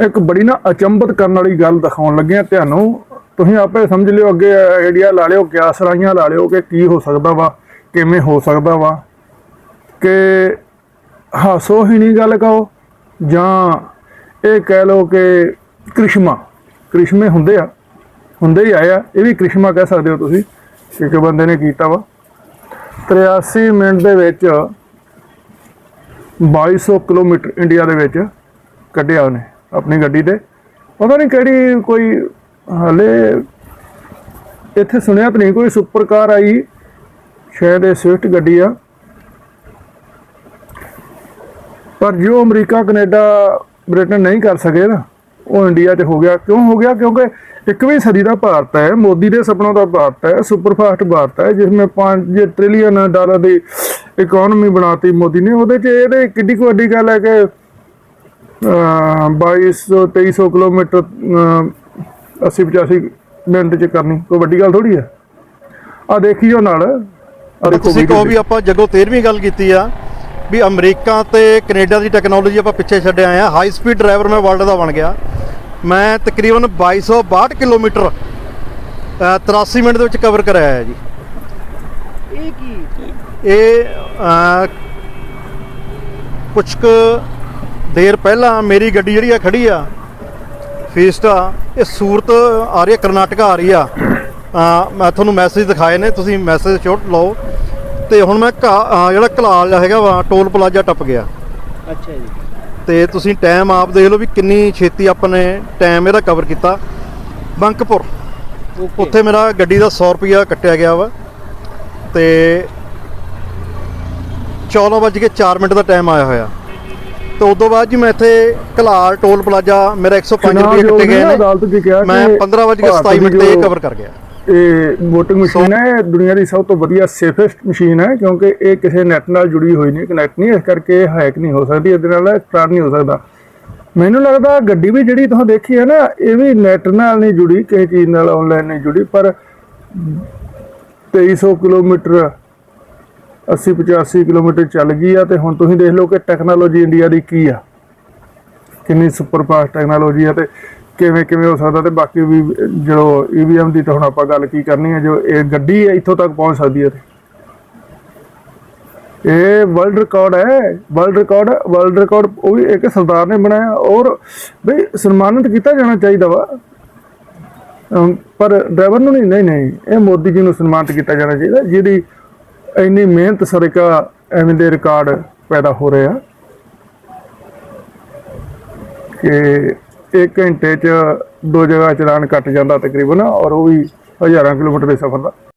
ਇੱਕ ਬੜੀ ਨਾ ਅਚੰਭਤ ਕਰਨ ਵਾਲੀ ਗੱਲ ਦਿਖਾਉਣ ਲੱਗੇ ਆ ਤੁਹਾਨੂੰ। ਤੁਸੀਂ ਆਪੇ ਸਮਝ ਲਿਓ ਅੱਗੇ ਆਈਡੀਆ ਲਾ ਲਿਓ ਕਿਆਸ ਰਾਈਆਂ ਲਾ ਲਿਓ ਕਿ ਕੀ ਹੋ ਸਕਦਾ ਵਾ, ਕਿਵੇਂ ਹੋ ਸਕਦਾ ਵਾ। ਕਿ ਹਾਸੋ ਹੀ ਨਹੀਂ ਗੱਲ ਕਹੋ, ਜਾਂ ਇਹ ਕਹਿ ਲਓ ਕਿ ਕ੍ਰਿਸ਼ਮਾ। ਕ੍ਰਿਸ਼ਮੇ ਹੁੰਦੇ ਆ, ਹੁੰਦੇ ਹੀ ਆਏ ਆ, ਇਹ ਵੀ ਕ੍ਰਿਸ਼ਮਾ ਕਹਿ ਸਕਦੇ ਹੋ ਤੁਸੀਂ, ਕਿ ਇੱਕ ਬੰਦੇ ਨੇ ਕੀਤਾ ਵਾ। 83 ਮਿੰਟ ਦੇ ਵਿੱਚ 2200 ਕਿਲੋਮੀਟਰ ਇੰਡੀਆ ਦੇ ਵਿੱਚ ਕੱਢਿਆ ਉਹਨੇ। ਆਪਣੀ ਗੱਡੀ ਤੇ। ਪਤਾ ਨਹੀਂ ਕਿਹੜੀ ਕੋਈ ਹਲੇ ਇੱਥੇ ਸੁਣਿਆ ਤਾਂ ਨਹੀਂ, ਕੋਈ ਸੁਪਰ ਕਾਰ ਆਈ, ਸ਼ਾਇਦ ਇਹ ਸਵਿਫਟ ਗੱਡੀ ਆ। ਪਰ ਜੋ ਅਮਰੀਕਾ, ਕੈਨੇਡਾ, ਬ੍ਰਿਟੇਨ ਨਹੀਂ ਕਰ ਸਕੇ ਨਾ, ਉਹ ਇੰਡੀਆ 'ਚ ਹੋ ਗਿਆ। ਕਿਉਂ ਹੋ ਗਿਆ? ਕਿਉਂਕਿ 21ਵੀਂ ਸਦੀ ਦਾ ਭਾਰਤ ਹੈ, ਮੋਦੀ ਦੇ ਸੁਪਨੋਂ ਦਾ ਭਾਰਤ ਹੈ ਸੁਪਰ ਫਾਸਟ ਭਾਰਤ ਹੈ, ਜਿਸ ਵਿੱਚ 5 ਟ੍ਰਿਲੀਅਨ ਡਾਲਰ ਦੀ ਇਕਨੋਮੀ ਬਣਾਤੀ ਮੋਦੀ ਨੇ, ਉਹਦੇ 'ਚ ਇਹਦੇ ਕਿੱਡੀ ਕੁ ਵੱਡੀ ਗੱਲ ਹੈ ਕਿ 2200 2300 ਕਿਲੋਮੀਟਰ ਅਹ 80 85 ਮਿੰਟ 'ਚ ਕਰਨੀ। ਕੋਈ ਵੱਡੀ ਗੱਲ ਥੋੜੀ ਹੈ? ਆ ਦੇਖੀਓ ਨਾਲ। ਆ ਦੇਖੋ ਤੁਸੀਂ ਕਹੋ ਵੀ ਆਪਾਂ ਜਗੋ 13ਵੀਂ ਗੱਲ ਕੀਤੀ ਆ ਵੀ ਅਮਰੀਕਾ ਤੇ ਕੈਨੇਡਾ ਦੀ ਟੈਕਨੋਲੋਜੀ ਆਪਾਂ ਪਿੱਛੇ ਛੱਡ ਆਏ ਆ। ਹਾਈ ਸਪੀਡ ਡਰਾਈਵਰ ਮੈਂ ਵਰਲਡ ਦਾ ਬਣ ਗਿਆ। ਮੈਂ ਤਕਰੀਬਨ 2262 ਕਿਲੋਮੀਟਰ ਅ, 83 ਮਿੰਟ ਦੇ ਵਿੱਚ ਕਵਰ ਕਰਾਇਆ ਹੈ ਜੀ। ਇਹ ਕੀ? ਇਹ ਕੁਛ ਕੁ ਦੇਰ ਪਹਿਲਾਂ ਮੇਰੀ ਗੱਡੀ ਜਿਹੜੀ ਆ ਖੜੀ ਆ ਫੀਸਟਾ ਇਹ ਸੂਰਤ ਆ ਰਹੀ ਹੈ ਕਰਨਾਟਕਾ ਆ ਰਹੀ ਆ। ਮੈਂ ਤੁਹਾਨੂੰ ਮੈਸੇਜ ਦਿਖਾਏ ਨੇ ਤੁਸੀਂ ਮੈਸੇਜ ਸ਼ੋਟ ਲਓ। ਤੇ ਹੁਣ ਮੈਂ ਜਿਹੜਾ ਕਲਾਲ ਹੈਗਾ ਵਾ ਟੋਲ ਪਲਾਜ਼ਾ ਟੱਪ ਗਿਆ। ਅੱਛਾ ਜੀ। ਤੇ ਤੁਸੀਂ ਟਾਈਮ ਆਪ ਦੇਖ ਲਓ ਵੀ ਕਿੰਨੀ ਛੇਤੀ ਆਪਾਂ ਨੇ ਟਾਈਮ ਇਹਦਾ ਕਵਰ ਕੀਤਾ। ਬੰਕਪੁਰ। ਉੱਥੇ ਮੇਰਾ ਗੱਡੀ ਦਾ 100 ਰੁਪਿਆ ਕੱਟਿਆ ਗਿਆ ਵਾ। ਤੇ 14:04 ਮਿੰਟ ਦਾ ਟਾਈਮ ਆਇਆ ਹੋਇਆ। ਤੇ ਉਦੋਂ ਬਾਅਦ ਜੀ ਮੈਂ ਇੱਥੇ ਕਲਾਲ ਟੋਲ ਪਲਾਜ਼ਾ ਮੇਰਾ 105 ਚੁਣਾਵ ਰੁਪਏ ਕੱਟੇ ਗਏ ਨੇ। ਅਦਾਲਤ ਕੀ ਕਿਹਾ ਮੈਂ ਕਿ 15:27 ਮਿੰਟ ਤੇ ਕਵਰ ਕਰ ਗਿਆ। ਇਹ VOTING ਮਸ਼ੀਨ ਹੈ ਇਹ ਦੁਨੀਆ ਦੀ ਸਭ ਤੋਂ ਵਧੀਆ ਸੇਫੈਸਟ ਮਸ਼ੀਨ ਹੈ ਕਿਉਂਕਿ ਇਹ ਕਿਸੇ ਨੈਟ ਨਾਲ ਜੁੜੀ ਹੋਈ ਨਹੀਂ ਕਨੈਕਟ ਨਹੀਂ ਇਸ ਕਰਕੇ ਹੈਕ ਨਹੀਂ ਹੋ ਸਕਦੀ ਇਹਦੇ ਨਾਲ ਫਰਾਡ ਨਹੀਂ ਹੋ ਸਕਦਾ। ਮੈਨੂੰ ਲੱਗਦਾ ਗੱਡੀ ਵੀ ਜਿਹੜੀ ਤੁਸੀਂ ਦੇਖੀ ਹੈ ਨਾ ਇਹ ਵੀ ਨੈਟ ਨਾਲ ਨਹੀਂ ਜੁੜੀ ਕਿਸੇ ਚੀਜ਼ ਨਾਲ ਆਨਲਾਈਨ ਨਹੀਂ ਜੁੜੀ ਪਰ 2300 ਕਿਲੋਮੀਟਰ 80 85 ਕਿਲੋਮੀਟਰ ਚੱਲ ਗਈ ਆ ਤੇ ਹੁਣ ਤੁਸੀਂ ਦੇਖ ਲਓ ਕਿ ਟੈਕਨੋਲੋਜੀ ਇੰਡੀਆ ਦੀ ਕੀ ਆ। ਕਿੰਨੀ ਸੁਪਰ ਫਾਸਟ ਟੈਕਨੋਲੋਜੀ ਆ ਤੇ ਕਿਵੇਂ ਕਿਵੇਂ ਹੋ ਸਕਦਾ ਤੇ ਬਾਕੀ ਵੀ ਜੋ ਈਵੀਐਮ ਦੀ ਤਾਂ ਹੁਣ ਆਪਾਂ ਗੱਲ ਕੀ ਕਰਨੀ ਹੈ ਜੋ ਇਹ ਗੱਡੀ ਇੱਥੋਂ ਤੱਕ ਪਹੁੰਚ ਸਕਦੀ ਹੈ ਇਹ ਵਰਲਡ ਰਿਕਾਰਡ ਹੈ ਵਰਲਡ ਰਿਕਾਰਡ ਵਰਲਡ ਰਿਕਾਰਡ ਉਹ ਵੀ ਇੱਕ ਸਰਦਾਰ ਨੇ ਬਣਾਇਆ ਔਰ ਬਈ ਸਨਮਾਨਿਤ ਕੀਤਾ ਜਾਣਾ ਚਾਹੀਦਾ ਵਾ। ਪਰ ਡਰਾਈਵਰ ਨੂੰ ਨਹੀਂ ਨਹੀਂ ਨਹੀਂ, ਇਹ ਮੋਦੀ ਜੀ ਨੂੰ ਸਨਮਾਨਿਤ ਕੀਤਾ ਜਾਣਾ ਚਾਹੀਦਾ, ਜਿਹਦੀ ਇੰਨੀ ਮਿਹਨਤ ਸਦਕਾ ਐਵੇਂ ਦੇ ਰਿਕਾਰਡ ਪੈਦਾ ਹੋ ਰਹੇ ਆ ਕਿ ਇੱਕ ਘੰਟੇ 'ਚ ਦੋ ਜਗ੍ਹਾ ਚਲਾਨ ਕੱਟ ਜਾਂਦਾ ਤਕਰੀਬਨ ਔਰ ਉਹ ਵੀ ਹਜ਼ਾਰਾਂ ਕਿਲੋਮੀਟਰ ਦੇ ਸਫ਼ਰ ਦਾ।